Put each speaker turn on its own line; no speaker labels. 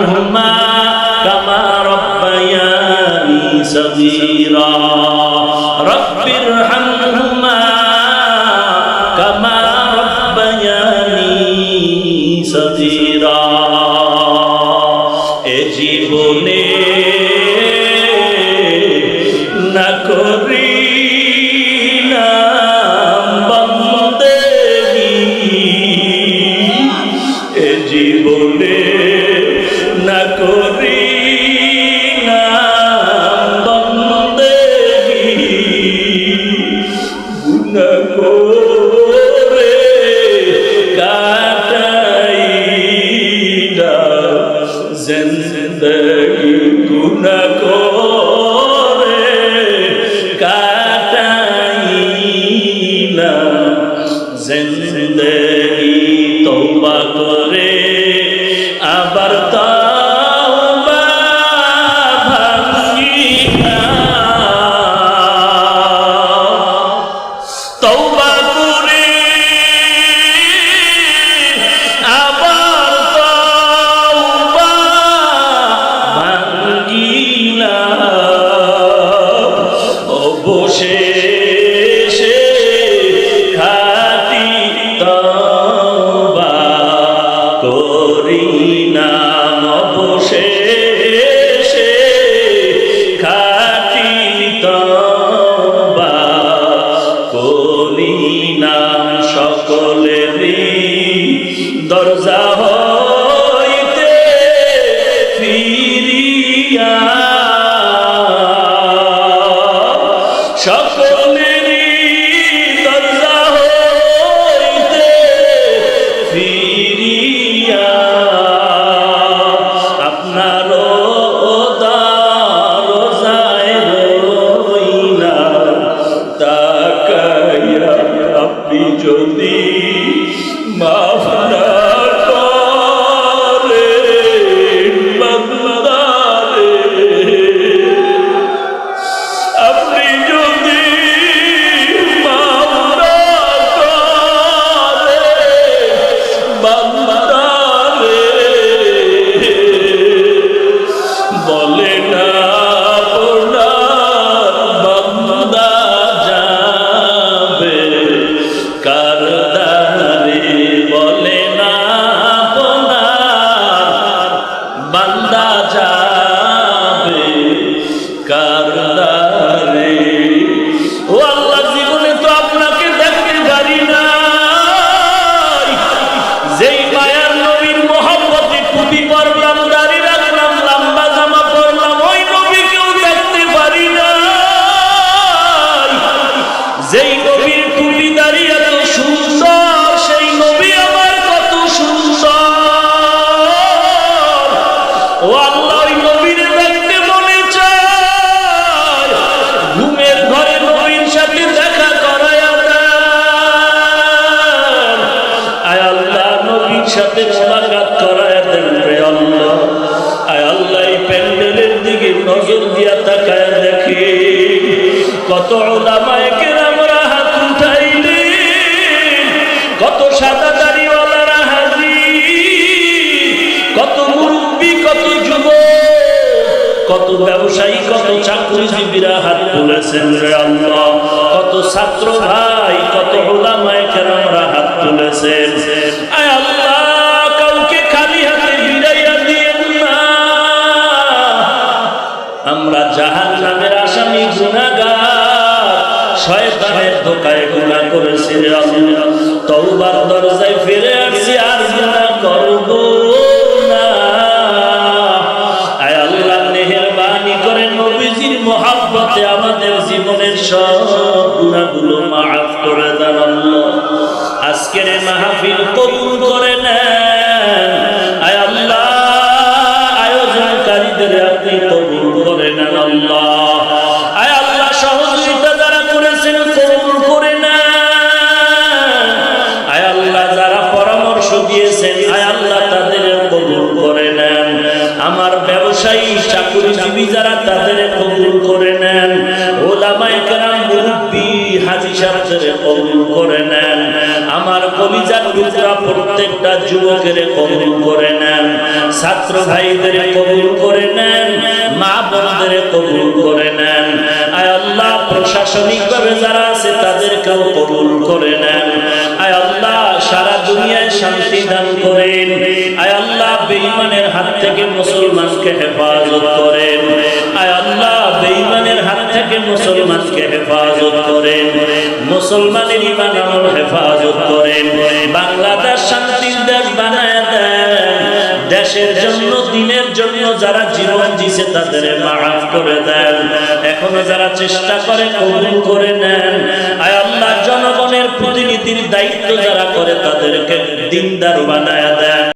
ارحمهما كما ربياني صغيرا رب ارحمهما كما ربياني صغيرا এ জীবনে না করিলাম বন্দেগী এ জীবনে না দরজা হইতে ফিরিয়া কা কত ওলামায়ে কেরামরা হাত উঠাইলে, কত সাদা দাড়িওয়ালারা হাজির, কত মুরব্বী, কত যুবক, কত ব্যবসায়ী, কত চাকরিজীবীরা হাত তুলেছেন রে আল্লাহ, কত ছাত্র ভাই, কত ওলামায়ে কেরামরা হাত তুলেছেন। ধোকায় গুনাহ করেছি রে আল্লাহ তওবার দরজায় ফিরে আর করব না। আয় আমাদের জীবনের সব গুণাগুলো মাফ করে আজকের মাহফিল কবুল করে নেন। আয় আল্লাহ, আয়োজনকারীদের আপনি কবুল করে নেন আল্লাহ। ব্যবসায়ী চাকরিজীবী যারা তাদের কবুল করে নেন। ওলামায়ে কেরাম মুরব্বী হাজি সাহেবদের কবুল করে নেন। আমার কলিজার টুকরা প্রত্যেকটা যুবকের কবুল করে নেন। ছাত্র ভাইদের কবুল করে নেন। মা বোনদের কবুল করে নেন। আয় আল্লাহ প্রশাসনিক ভাবে যারা আছে তাদেরকেও কবুল করে নেন। শান্তি দান করেন। আয় আল্লাহ, বেঈমানের হাত থেকে মুসলমানকে হেফাজত করেন। আয় আল্লাহ, বেঈমানের হাত থেকে মুসলমানকে হেফাজত করেন। মুসলমানের ইমান আমল হেফাজত করেন। বাংলাদেশ শান্তির দেশ বানায় দেন। দেশের জন্য, দিনের জন্য যারা জীবন দিছে তাদের মাফ করে দেন। এখনও যারা চেষ্টা করে কবুল করে নেন। আয় জনগণের প্রতিনিধির দায়িত্ব যারা করে তাদেরকে দিনদার বানায় দেন।